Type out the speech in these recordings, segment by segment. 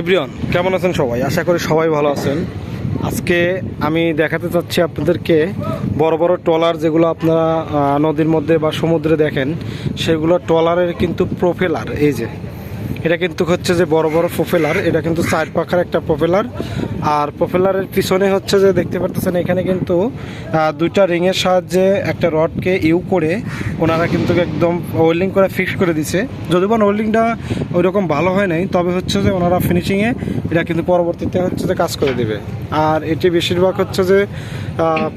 Everyone, কেমন আছেন সবাই? আশা করি সবাই ভালো আছেন। আজকে আমি দেখাতে চাচ্ছি আপনাদেরকে বড় বড় ট্রলার যেগুলো আপনারা নদীর মধ্যে বা সমুদ্রে দেখেন, সেগুলো ট্রলারের কিন্তু প্রোফেলার এই যে। এটা কিন্তু হচ্ছে যে বড় বড় প্রোপেলার এটা কিন্তু চার পাখার একটা প্রোপেলার আর প্রোপেলারের পিছনে হচ্ছে যে দেখতে পারতেছেন, এখানে কিন্তু দুইটা রিংয়ের সাহায্যে একটা রডকে ইউ করে ওনারা কিন্তু একদম ওয়েল্ডিং করে ফিক্স করে দিছে। যদিও বা ওয়েল্ডিংটা ওই রকম ভালো হয় নাই, তবে হচ্ছে যে ওনারা ফিনিশিংয়ে এটা কিন্তু পরবর্তীতে হচ্ছে যে কাজ করে দেবে। আর এটি বেশিরভাগ হচ্ছে যে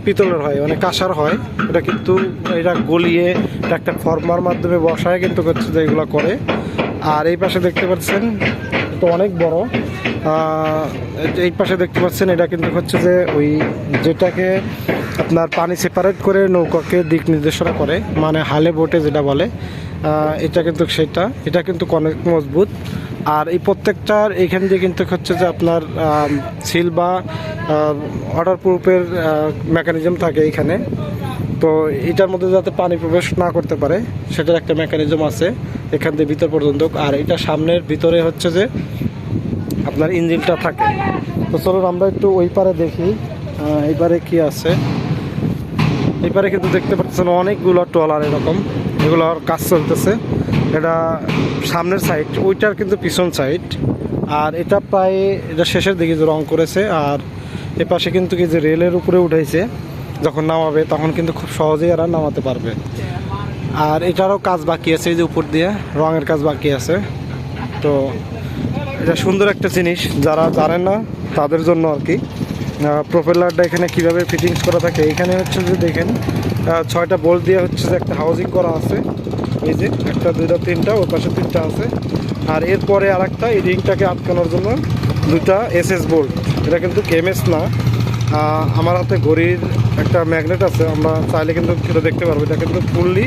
পিতলের হয় মানে কাঁসার হয়। এটা কিন্তু, এটা গলিয়ে এটা একটা ফর্মার মাধ্যমে বসায় কিন্তু হচ্ছে যে এগুলো করে। আর এই পাশে দেখতে পাচ্ছেন তো অনেক বড়। এই পাশে দেখতে পাচ্ছেন, এটা কিন্তু হচ্ছে যে ওই যেটাকে আপনার পানি সেপারেট করে নৌকাকে দিক নির্দেশনা করে মানে হালে বোটে যেটা বলে এটা কিন্তু সেটা, এটা কিন্তু অনেক মজবুত। আর এই প্রত্যেকটার এখান দিয়ে কিন্তু হচ্ছে যে আপনার সিল বা ওয়াটার প্রুফের মেকানিজম থাকে এখানে। তো এটার মধ্যে যাতে পানি প্রবেশ না করতে পারে, সেটার একটা মেকানিজম আছে এখান থেকে ভিতর পর্যন্ত। আর এটা সামনের ভিতরে হচ্ছে যে আপনার ইঞ্জিনটা থাকে। তো চলুন আমরা একটু ওই পারে দেখি পারে কি আছে। এই পারে কিন্তু দেখতে পাচ্ছেন অনেকগুলো ট্রলার এরকম এগুলোর কাজ চলতেছে। এটা সামনের সাইড ওইটার কিন্তু পিছন সাইড আর এটা প্রায়, এটা শেষের দিকে যে রং করেছে, আর এ পাশে কিন্তু কি যে রেলের উপরে উঠাইছে। যখন নামাবে, তখন কিন্তু খুব সহজেই এরা নামাতে পারবে। আর এটারও কাজ বাকি আছে এই যে উপর দিয়ে, রঙের কাজ বাকি আছে। তো এটা সুন্দর একটা জিনিস, যারা জানেন না তাদের জন্য আর কি। প্রোপেলারটা এখানে কীভাবে ফিটিংস করা থাকে, এখানে হচ্ছে যে দেখেন ছয়টা বোল্ট দিয়ে হচ্ছে যে একটা হাউজিং করা আছে। এই যে একটা, দুইটা, তিনটা ওর পাশে তিনটা আছে। আর এরপরে আর একটা এই রিংটাকে আটকানোর জন্য দুটা এস বোল্ট এটা কিন্তু কেমএস না আমার হাতে ঘড়ির একটা ম্যাগনেট আছে, আমরা চাইলে কিন্তু সেটা দেখতে পারব। এটা কিন্তু ফুললি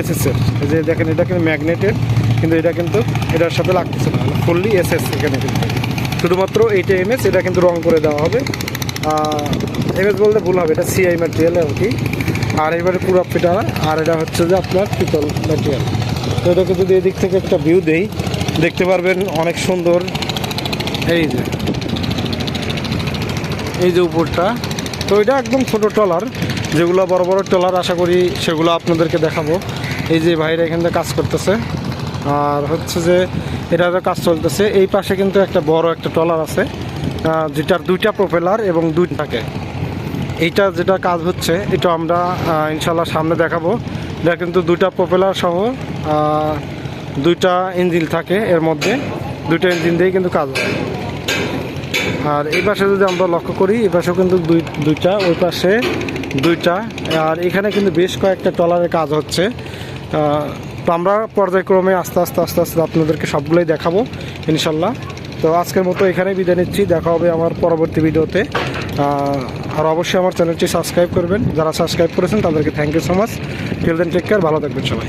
এসএসের এই যে দেখেন, এটা কিন্তু ম্যাগনেটের, কিন্তু এটা কিন্তু এটার সাথে লাগতেছে না। ফুললি এসএস এখানে কিন্তু। শুধুমাত্র এইটা এমএস এটা কিন্তু রং করে দেওয়া হবে। এমএস বলতে ভুল হবে, এটা সিআই ম্যাটেরিয়াল আর কি। আর এবারে পুরো ফিটা আর এটা হচ্ছে যে আপনার পিতল ম্যাটেরিয়াল তো এটাকে যদি এদিক থেকে একটা ভিউ দেই, দেখতে পারবেন অনেক সুন্দর। এই যে এই যে উপরটা, তো এটা একদম ছোট ট্রলার, যেগুলো বড় বড় ট্রলার, আশা করি সেগুলো আপনাদেরকে দেখাবো। এই যে ভাইরা এখান কাজ করতেছে, আর হচ্ছে যে এটারও কাজ চলতেছে। এই পাশে কিন্তু একটা বড় একটা ট্রলার আছে যেটার দুইটা প্রোপেলার এবং দুই থাকে। এইটা যেটা কাজ হচ্ছে, এটা আমরা ইনশাল্লাহ সামনে দেখাবো। এটা কিন্তু দুইটা প্রোপেলার সহ দুইটা ইঞ্জিন থাকে এর মধ্যে। দুইটা ইঞ্জিন দিয়েই কিন্তু কাজ হয়। আর এই পাশে যদি আমরা লক্ষ্য করি, এই পাশেও কিন্তু দুই, দুইটা, ওই পাশে দুইটা। আর এখানে কিন্তু বেশ কয়েকটা ট্রলারের কাজ হচ্ছে। তো আমরা পর্যায়ক্রমে আস্তে আস্তে আস্তে আস্তে আপনাদেরকে সবগুলোই দেখাবো, ইনশাল্লাহ। তো আজকের মতো এখানেই বিদায় নিচ্ছি। দেখা হবে আমার পরবর্তী ভিডিওতে। আর অবশ্যই আমার চ্যানেলটি সাবস্ক্রাইব করবেন। যারা সাবস্ক্রাইব করেছেন, তাদেরকে thank you so much till then take care ভালো থাকবেন সবাই।